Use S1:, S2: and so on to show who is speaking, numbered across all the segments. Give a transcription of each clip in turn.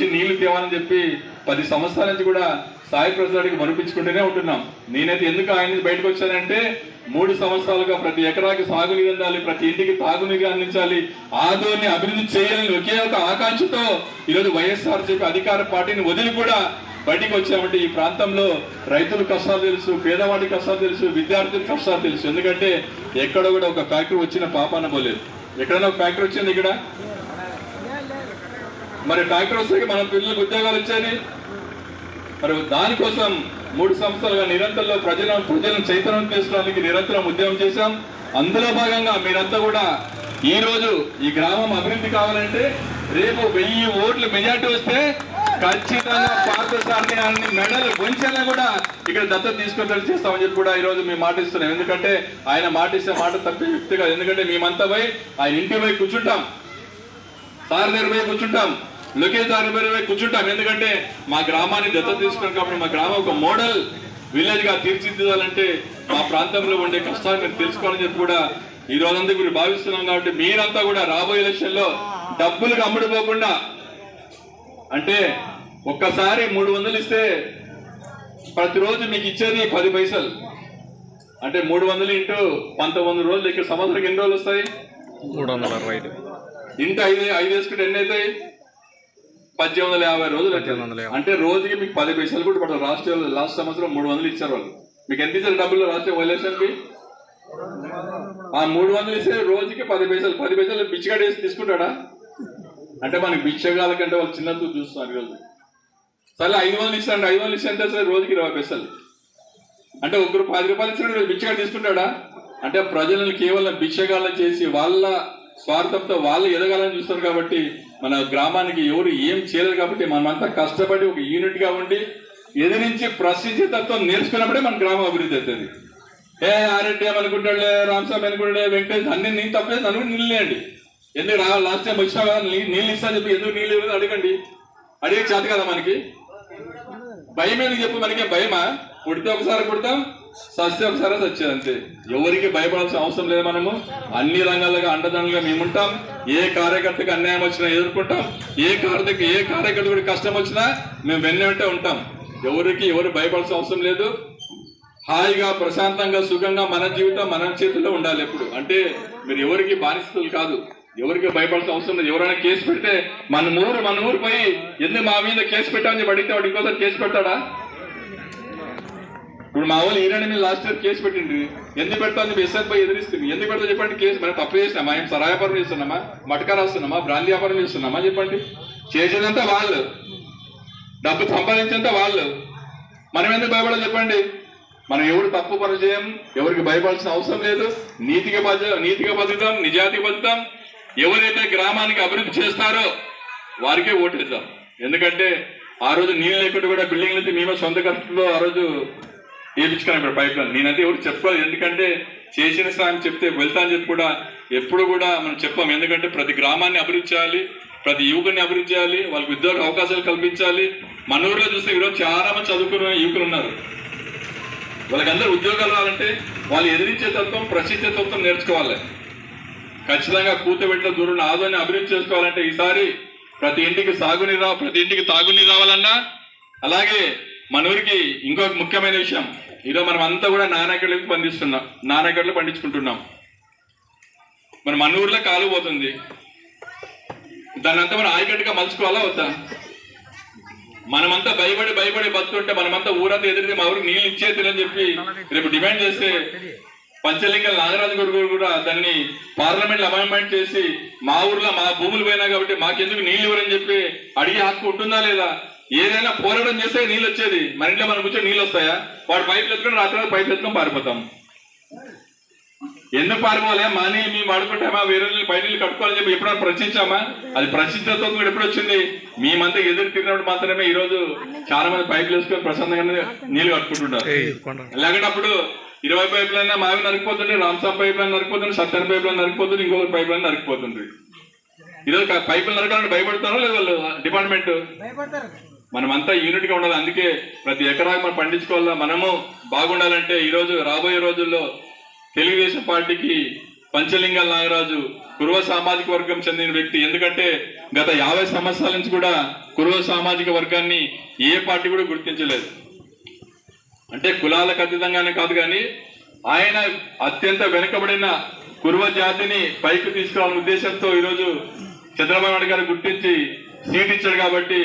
S1: నుంచి నీళ్ళు తేవాలని చెప్పి పది సంవత్సరాల నుంచి కూడా సాయి ప్రసాద్కి మనిపించుకుంటూనే ఉంటున్నాం. నేనైతే ఎందుకు ఆయన బయటకు వచ్చానంటే మూడు సంవత్సరాలుగా ప్రతి ఎకరాకి సాగునీరు అందాలి ప్రతి ఇంటికి తాగునీరు అందించాలి ఆదోని అభివృద్ధి చేయాలని ఒకే ఒక ఆకాంక్షతో ఈరోజు వైఎస్ఆర్ చెప్పి అధికార పార్టీని వదిలి కూడా బయటికి వచ్చామంటే ఈ ప్రాంతంలో రైతుల కష్టాలు తెలుసు పేదవాడి కష్టాలు తెలుసు విద్యార్థుల కష్టాలు తెలుసు. ఎందుకంటే ఎక్కడ కూడా ఒక ఫ్యాక్టరీ వచ్చిన పాపాన పోలేదు. ఎక్కడైనా ఒక ఫ్యాక్టరీ వచ్చింది ఇక్కడ? మరి డాక్టర్ వస్తే మన పిల్లలకు ఉద్యోగాలు వచ్చాయి మరి దానికోసం మూడు సంవత్సరాలుగా నిరంతరంలో ప్రజలను ప్రజలను చైతన్యం చేసుకోవడానికి నిరంతరం ఉద్యమం చేశాం. అందులో భాగంగా మీరంతా కూడా ఈ రోజు ఈ గ్రామం అభివృద్ధి కావాలంటే రేపు వెయ్యి ఓట్లు మెజార్టీ వస్తే ఖచ్చితంగా పార్థసారథి అని మెడలు వంచైనా కూడా ఇక్కడ దత్తత తీసుకొని చేస్తామని చెప్పి కూడా ఈరోజు మేము మాటిస్తున్నాం. ఎందుకంటే ఆయన మాటిస్తే మాట తప్పే వ్యక్తి కాదు. ఎందుకంటే మేమంతా పోయి ఆయన ఇంటి పోయి కూర్చుంటాం. సార్ దగ్గర పోయి కూర్చుంటాం. దగ్గర పోయి కూర్చుంటాం. ఎందుకంటే మా గ్రామాన్ని దత్తత తీసుకున్నాం కాబట్టి మా గ్రామం ఒక మోడల్ విలేజ్గా తీర్చిదిద్దాలంటే మా ప్రాంతంలో ఉండే కష్టాలు మీరు తెలుసుకోవాలని చెప్పి కూడా ఈ రోజంతా మీరు భావిస్తున్నాం కాబట్టి మీరంతా కూడా రాబోయే ఎలక్షన్లో డబ్బులకు అమ్ముడుపోకుండా అంటే ఒక్కసారి మూడు వందలు ఇస్తే ప్రతిరోజు మీకు ఇచ్చేది పది పైసలు. అంటే మూడు వందలు ఇంటూ పంతొమ్మిది రోజులు ఇక్కడ సంవత్సరం ఎన్ని రోజులు వస్తాయి?
S2: మూడు వందల అరవై ఐదు.
S1: ఇంటి ఐదు ఐదు వేసుకుంటే ఎన్ని అవుతాయి? పద్దెనిమిది వందల యాభై రోజులు
S2: పద్దెనిమిది వందల యాభై.
S1: అంటే రోజుకి మీకు పది పైసలు కూడా పడదు రాష్ట్ర లాస్ట్ సంవత్సరం మూడు వందలు ఇచ్చారు వాళ్ళు. మీకు ఎంత ఇచ్చారు డబ్బులు రాష్ట్ర వైలేషన్కి ఆ మూడు వందలు ఇస్తే రోజుకి పది పైసలు పది పైసలు బిచ్చగాడు వేసి తీసుకుంటాడా? అంటే మనకి బిచ్చగాల కంటే వాళ్ళు చిన్న చూపు చూస్తున్నారు ఈరోజు. సరే ఐదు వందలు ఇస్తాడు ఐదు వందలు ఇస్తే వస్తుంది? రోజుకి ఇరవై పైసలు. అంటే ఒకరు పది రూపాయలు ఇచ్చినట్టు బిచ్చగాడు తీసుకుంటాడా? అంటే ప్రజలను కేవలం భిక్షగాళ్ళ చేసి వాళ్ళ స్వార్థంతో వాళ్ళు ఎదగాలని చూస్తారు కాబట్టి మన గ్రామానికి ఎవరు ఏం చేయలేదు కాబట్టి మనమంతా కష్టపడి ఒక యూనిట్గా ఉండి ఎదిరించి ప్రశ్నించే తత్వం నేర్చుకున్నప్పుడే మన గ్రామం అభివృద్ధి అవుతుంది. ఏ ఆరెడ్డి ఏమనుకుంటాడులే రామస్వామి అనుకుంటాడే వెంకటేష్ అన్ని నేను తప్పేసి అనుకుని కూడా నిల్లేయండి ఎందుకు రా లాస్ట్ టైం వచ్చినా కదా నీ- నీళ్ళు ఇస్తా చెప్పి ఎందుకు నీళ్ళు ఇవ్వలేదు? అడగండి. అడిగే చేత కదా మనకి. భయం ఎందుకు చెప్పు మనకి భయమా? పుడితే ఒకసారి పుడతాం సస్తే ఒకసారి సచ్చేది అంతే ఎవరికి భయపడాల్సిన అవసరం లేదు మనము. అన్ని రంగాలుగా అండదండలుగా మేముంటాం. ఏ కార్యకర్తకు అన్యాయం వచ్చినా ఎదుర్కొంటాం. ఏ కార్యకు ఏ కార్యకర్తకు కష్టం వచ్చినా మేము వెన్న వెంటే ఉంటాం. ఎవరికి ఎవరు భయపడాల్సిన అవసరం లేదు. హాయిగా ప్రశాంతంగా సుఖంగా మన జీవితం మన చేతుల్లో ఉండాలి ఎప్పుడు. అంటే మీరు ఎవరికి బానిసలు కాదు. ఎవరికి భయపడాల్సిన అవసరం లేదు. ఎవరైనా కేసు పెడితే మన ఊరు మన ఊరు పోయి ఎందుకు మా మీద కేసు పెట్టామని చెప్పి అడిగితే వాడు ఇంకోసారి కేసు పెడతాడా? ఇప్పుడు మా వాళ్ళు ఈరాని మీద లాస్ట్ ఇయర్ కేసు పెట్టిండ్రి. ఎందుకు పెడతా అని చెప్పి పై ఎదిరిస్తుంది. ఎందుకు పెడతా చెప్పండి? కేసు మనం తప్పు చేసినామా ఏం సరాయ వ్యాపారం చేస్తున్నామా? మటకా రాస్తున్నామా బ్రాంతి వ్యాపారం చేస్తున్నామా చెప్పండి? చేసేదంతా వాళ్ళు. డబ్బు సంపాదించేంత వాళ్ళు. మనం ఎందుకు భయపడాలి చెప్పండి? మనం ఎవరు తప్పు పని చేయం ఎవరికి భయపడాల్సిన అవసరం లేదు. నీతిగా బతు నీతిగా బతుకుతాం నిజాతిగా బతుకుతాం ఎవరైతే గ్రామానికి అభివృద్ధి చేస్తారో వారికే ఓటేద్దాం ఎందుకంటే ఆ రోజు నీళ్ళు లేకుండా కూడా బిల్డింగ్లు అయితే మేమే సొంత ఖర్చులో ఆ రోజు వేయించుకున్నాం ఇప్పుడు పైప్ లైన్ నేనైతే ఎవరు చెప్పలేదు. ఎందుకంటే చేసిన సాయం చెప్తే వెళ్తా అని చెప్పి కూడా ఎప్పుడు కూడా మనం చెప్పాం. ఎందుకంటే ప్రతి గ్రామాన్ని అభివృద్ధి చేయాలి ప్రతి యువకుని అభివృద్ధి చేయాలి వాళ్ళకి ఉద్యోగ అవకాశాలు కల్పించాలి. మన ఊర్లో చూస్తే ఈరోజు చాలా మంది చదువుకున్న యువకులు ఉన్నారు. వాళ్ళకందరూ ఉద్యోగాలు రావాలంటే వాళ్ళు ఎదిరించే తత్వం ప్రసిద్ధ తత్వం నేర్చుకోవాలి. ఖచ్చితంగా కూతబెట్టిన దూరం ఆదోని అభివృద్ధి చేసుకోవాలంటే ఈసారి ప్రతి ఇంటికి సాగునీరు రావ ప్రతి ఇంటికి తాగునీరు రావాలన్నా. అలాగే మన ఊరికి ఇంకొక ముఖ్యమైన విషయం. ఈరోజు మనం అంతా కూడా నానగడ్డలకు పండిస్తున్నాం నానగడ్డలు పండించుకుంటున్నాం. మన మన ఊర్లో కాలు పోతుంది. దాన్ని అంతా మనం ఆయకట్టుగా మలుచుకోవాలా వద్దా? మనమంతా భయపడి భయపడి బతుకుంటే మనమంతా ఊరంతా ఎదిరితే మా ఊరికి నీళ్ళు ఇచ్చేదిలని చెప్పి రేపు డిమాండ్ చేస్తే పంచలింగం నాగరాజు గారు కూడా దాన్ని పార్లమెంట్ అపాయింట్మెంట్ చేసి మా ఊర్లో మా భూములు పోయినా కాబట్టి మాకెందుకు నీళ్ళు ఇవ్వరని చెప్పి అడిగే హక్కు ఉంటుందా లేదా? ఏదైనా పోరాటం చేస్తే నీళ్ళు వచ్చేది. మన ఇంట్లో మనం కూర్చొని నీళ్ళు వస్తాయా? వాడు పైపులు ఎత్తుకొని రాత్రి పైపులు ఎత్తుకొని పారిపోతాం. ఎందుకు పారిపోలే మా నీళ్ళు మేము వాడుకుంటామా? వేరే నీళ్ళు పై నీళ్ళు కట్టుకోవాలని చెప్పి ఎప్పుడైనా ప్రశ్నించామా? అది ప్రశ్నించడంతో కూడా ఎప్పుడు వచ్చింది? మేమంతా ఎదురు తిరిగినప్పుడు మాత్రమే ఈ రోజు చాలా మంది పైపులు వేసుకొని ప్రశాంతంగా నీళ్ళు కట్టుకుంటుంటారు లేకుంటే అప్పుడు ఇరవై పైపులు అయినా మావి నరికిపోతుండే రామ్సాం పైపులు అయినా నరికిపోతుండే సత్యన పైపులు అయినా నరికిపోతుంది ఇంకొకరి పైపులు అయినా నరికిపోతుంది ఈరోజు పైపులు నరకాలంటే భయపడతారో లేదు వాళ్ళు? డిపార్ట్మెంట్? మనమంతా యూనిట్గా ఉండాలి. అందుకే ప్రతి ఎకరాకి మనం పండించుకోవాలా? మనము బాగుండాలంటే ఈరోజు రాబోయే రోజుల్లో తెలుగుదేశం పార్టీకి పంచలింగాల నాగరాజు కురువ సామాజిక వర్గం చెందిన వ్యక్తి. ఎందుకంటే గత యాభై సంవత్సరాల నుంచి కూడా కురువ సామాజిక వర్గాన్ని ఏ పార్టీ కూడా గుర్తించలేదు. అంటే కులాలకు అతీతంగానే కాదు కానీ ఆయన అత్యంత వెనుకబడిన కురువ జాతిని పైకి తీసుకురావాలనే ఉద్దేశంతో ఈరోజు చంద్రబాబు నాయుడు గారు గుర్తించి సీట్ ఇచ్చాడు కాబట్టి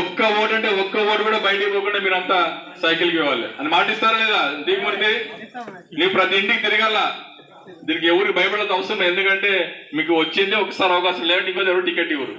S1: ఒక్క ఓటు అంటే ఒక్క ఓటు కూడా బయటికి పోకుండా మీరంతా సైకిల్కి ఇవ్వాలి అని మాటిస్తారా లేదా? దిగుమూర్తి నీ ప్రతి ఇంటికి తిరగాల. దీనికి ఎవరికి భయపడేది అవసరం లేదు. ఎందుకంటే మీకు వచ్చిందే ఒకసారి అవకాశం లేదంటే ఇంకో ఎవరు టికెట్ ఇవ్వరు.